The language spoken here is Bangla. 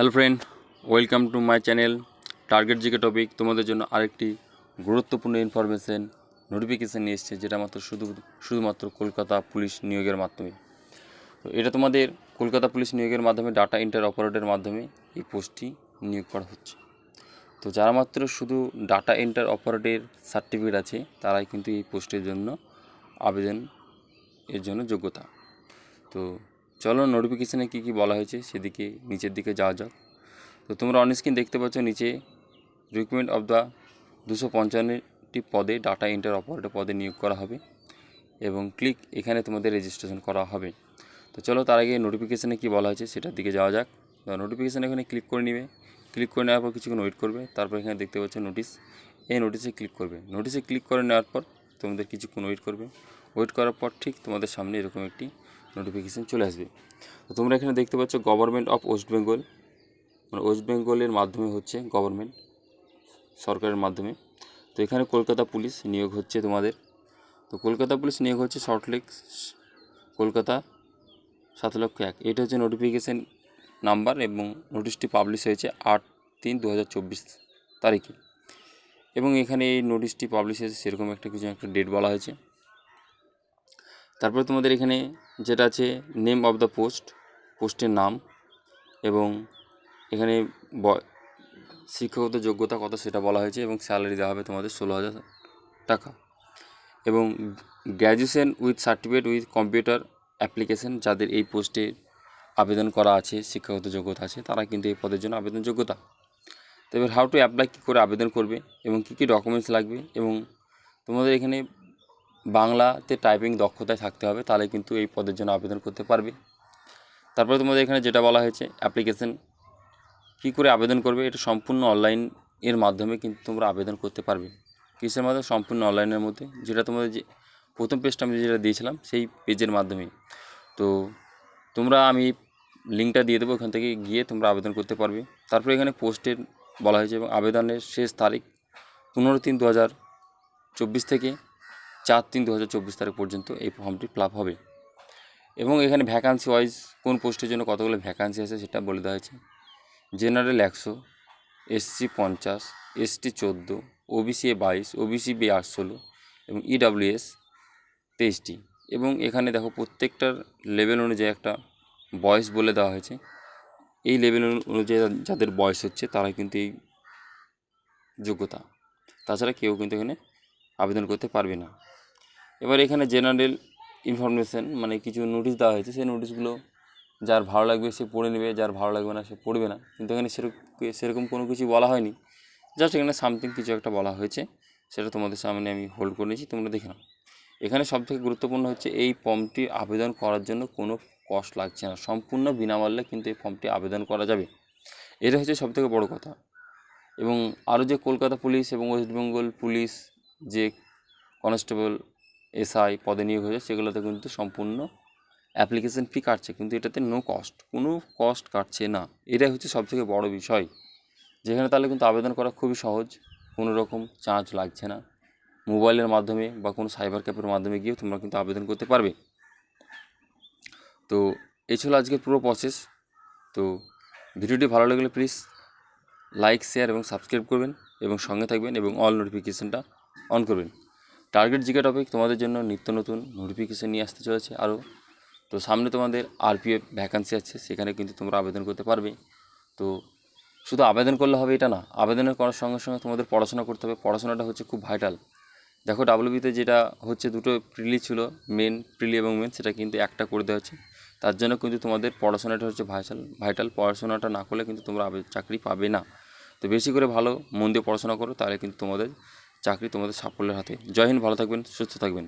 Hello friend welcome to my channel target GK topic তোমাদের জন্য আরেকটি গুরুত্বপূর্ণ ইনফরমেশন নোটিফিকেশান নিয়ে এসেছে, যেটা মাত্র শুধু, শুধুমাত্র কলকাতা পুলিশ নিয়োগের মাধ্যমে। তো এটা তোমাদের কলকাতা পুলিশ নিয়োগের মাধ্যমে ডাটা ইন্টার অপারেটরের মাধ্যমে এই পোস্টটি নিয়োগ করা হচ্ছে। তো যারা মাত্র শুধু ডাটা এন্টার অপারেটরের সার্টিফিকেট আছে, তারাই কিন্তু এই পোস্টের জন্য আবেদন এর জন্য যোগ্যতা। তো চলো নোটিফিকেশানে কী কী বলা হয়েছে সেদিকে নিচের দিকে যাওয়া যাক। তো তোমরা অন স্ক্রিন দেখতে পাচ্ছ নিচে রিক্রুটমেন্ট অফ দ্য দুশো পঞ্চান্নটি পদে ডাটা এন্টার অপারেটর পদে নিয়োগ করা হবে এবং ক্লিক এখানে তোমাদের রেজিস্ট্রেশন করা হবে। তো চলো তার আগে নোটিফিকেশানে কী বলা হয়েছে সেটার দিকে যাওয়া যাক। তো নোটিফিকেশান এখানে ক্লিক করে নিবে। ক্লিক করে নেওয়ার পর কিছুক্ষণ ওয়েট করবে। তারপর এখানে দেখতে পাচ্ছ নোটিশ এই নোটিশে ক্লিক করবে। নোটিশে ক্লিক করে নেওয়ার পর তোমাদের কিছুক্ষণ ওয়েট করবে। ওয়েট করার পর ঠিক তোমাদের সামনে এরকম একটি নোটিফিকেশান চলে আসবে। তো তোমরা এখানে দেখতে পাচ্ছ গভর্নমেন্ট অফ ওয়েস্ট বেঙ্গল মানে ওয়েস্ট বেঙ্গলের মাধ্যমে হচ্ছে গভর্নমেন্ট সরকারের মাধ্যমে। তো এখানে কলকাতা পুলিশ নিয়োগ হচ্ছে তোমাদের। তো কলকাতা পুলিশ নিয়োগ হচ্ছে শর্টলেক কলকাতা সাত লক্ষ এক। এটা হচ্ছে নোটিফিকেশান নাম্বার এবং নোটিশটি পাবলিশ হয়েছে আট তিন দু হাজার তারিখে। এবং এখানে এই নোটিশটি পাবলিশ হয়েছে সেরকম একটা কিছু একটা ডেট বলা হয়েছে। তারপরে তোমাদের এখানে যেটা আছে নেম অফ দ্য পোস্ট পোস্টের নাম এবং এখানে ব- শিক্ষাগত যোগ্যতা কত সেটা বলা হয়েছে এবং স্যালারি দেওয়া হবে তোমাদের ষোলো হাজার টাকা এবং graduation with certificate with computer application যাদের এই পোস্টে আবেদন করা আছে, শিক্ষাগত যোগ্যতা আছে, তারা কিন্তু এই পদের জন্য আবেদন যোগ্যতা। তো এবার হাউ টু অ্যাপ্লাই কী করে আবেদন করবে এবং কী কী ডকুমেন্টস লাগবে এবং তোমাদের এখানে বাংলাতে টাইপিং দক্ষতায় থাকতে হবে, তাহলে কিন্তু এই পদের জন্য আবেদন করতে পারবে। তারপরে তোমাদের এখানে যেটা বলা হয়েছে অ্যাপ্লিকেশন কী করে আবেদন করবে? এটা সম্পূর্ণ অনলাইন এর মাধ্যমে কিন্তু তোমরা আবেদন করতে পারবে। কিসের মাধ্যমে? সম্পূর্ণ অনলাইনের মধ্যে। যেটা তোমাদের যে, প্রথম পেজটা আমি যেটা দিয়েছিলাম, সেই পেজের মাধ্যমে। তো তোমরা আমি লিঙ্কটা দিয়ে দেবো, ওখান থেকে গিয়ে তোমরা আবেদন করতে পারবে। তারপরে এখানে পোস্টের বলা হয়েছে এবং আবেদনের শেষ তারিখ পনেরো তিন দু হাজার চব্বিশ থেকে চার তিন দু তারিখ পর্যন্ত এই ফর্মটি ফিল হবে। এবং এখানে ভ্যাকান্সি ওয়াইজ কোন পোস্টের জন্য কতগুলো ভ্যাকান্সি আছে সেটা বলে দেওয়া হয়েছে। জেনারেল একশো এসসি পঞ্চাশ এসটি চোদ্দ ওবিসি এ বাইশ ওবিসি বি আট ষোলো এবং ইডাব্লিউএস তেইশটি। এবং এখানে দেখো প্রত্যেকটার লেভেল অনুযায়ী একটা বয়স বলে দেওয়া হয়েছে। এই লেভেল অনুযায়ী যাদের বয়স হচ্ছে তারা কিন্তু এই যোগ্যতা। তাছাড়া কেউ কিন্তু এখানে আবেদন করতে পারবে না। এবার এখানে জেনারেল ইনফরমেশান মানে কিছু নোটিশ দেওয়া হয়েছে, সেই নোটিশগুলো যার ভালো লাগবে সে পড়ে নেবে, যার ভালো লাগবে না সে পড়বে না। কিন্তু এখানে সেরকম সেরকম কোনো কিছু বলা হয়নি। জাস্ট এখানে সামথিং কিছু একটা বলা হয়েছে, সেটা তোমাদের সামনে আমি হোল্ড করে নিয়েছি, তোমরা দেখে নাও। এখানে সবথেকে গুরুত্বপূর্ণ হচ্ছে এই ফর্মটি আবেদন করার জন্য কোনো কষ্ট লাগছে না। সম্পূর্ণ বিনামূল্যে কিন্তু এই ফর্মটি আবেদন করা যাবে। এটা হচ্ছে সবথেকে বড় কথা। এবং আরও যে কলকাতা পুলিশ এবং ওয়েস্ট বেঙ্গল পুলিশ যে কনস্টেবল এসআই পদে নিয়োগ হয়েছে, সেগুলোতে কিন্তু সম্পূর্ণ অ্যাপ্লিকেশন ফি কাটছে, কিন্তু এটাতে নো কস্ট কোনো কস্ট কাটছে না। এটাই হচ্ছে সবথেকে বড় বিষয়। যেখানে তাহলে কিন্তু আবেদন করা খুবই সহজ, কোনো রকম চার্জ লাগছে না। মোবাইলের মাধ্যমে বা কোনো সাইবার ক্যাফের মাধ্যমে গিয়েও তোমরা কিন্তু আবেদন করতে পারবে। তো এই ছিল আজকের পুরো প্রসেস তো ভিডিওটি ভালো লাগলে প্লিজ লাইক শেয়ার এবং সাবস্ক্রাইব করবেন এবং সঙ্গে থাকবেন এবং অল নোটিফিকেশানটা অন করবেন। টার্গেট জিকে টপিক তোমাদের জন্য নিত্য নতুন নোটিফিকেশান নিয়ে আসতে চলেছে আরও। তো সামনে তোমাদের আরপিএফ ভ্যাকান্সি আছে, সেখানে কিন্তু তোমরা আবেদন করতে পারবে। তো শুধু আবেদন করলে হবে এটা না, আবেদনের করার সঙ্গে সঙ্গে তোমাদের পড়াশোনা করতে হবে। পড়াশোনাটা হচ্ছে খুব ভাইটাল দেখো ডাব্লিউবিতে যেটা হচ্ছে দুটো প্রিলি ছিল মেন প্রিলি এবং মেন সেটা কিন্তু একটা করে দেওয়া হচ্ছে। তার জন্য কিন্তু তোমাদের পড়াশোনাটা হচ্ছে ভাইটাল ভাইটাল পড়াশোনাটা না করলে কিন্তু তোমরা চাকরি পাবে না। তো বেশি করে ভালো, মন দিয়ে পড়াশোনা করো, তাহলে কিন্তু তোমাদের চাকরি তোমাদের সাফল্যের হাতে। জয় হিন্দ ভালো থাকবেন সুস্থ থাকবেন।